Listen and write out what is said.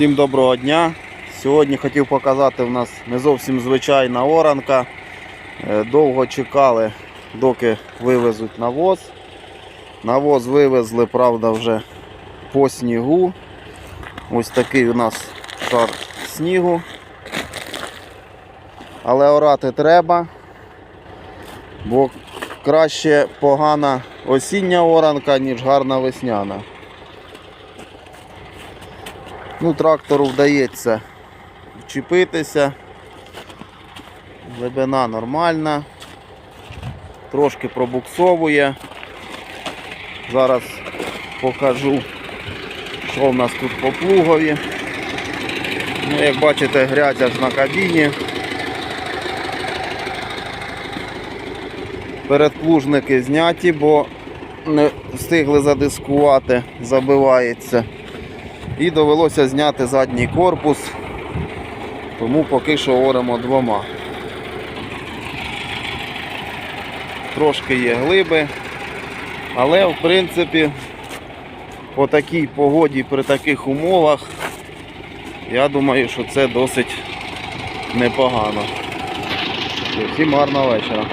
Всім доброго дня. Сьогодні хотів показати у нас не зовсім звичайна оранка. Е, Довго чекали, доки вивезуть навоз. Навоз вивезли, правда, вже по снігу. Ось такий у нас шар снігу. Але орати треба, бо краще погана осіння оранка, ніж гарна весняна. Ну, трактору вдається вчепитися. Глибина нормальна. Трошки пробуксовує. Зараз покажу, що в нас тут по плугові. Ну, як бачите, грязь аж на кабіні. Передплужники зняті, бо не встигли задискувати, забивається. І довелося зняти задній корпус, тому поки що оремо двома. Трошки є глиби, але в принципі по такій погоді при таких умовах я думаю, що це досить непогано. Всім гарного вечора.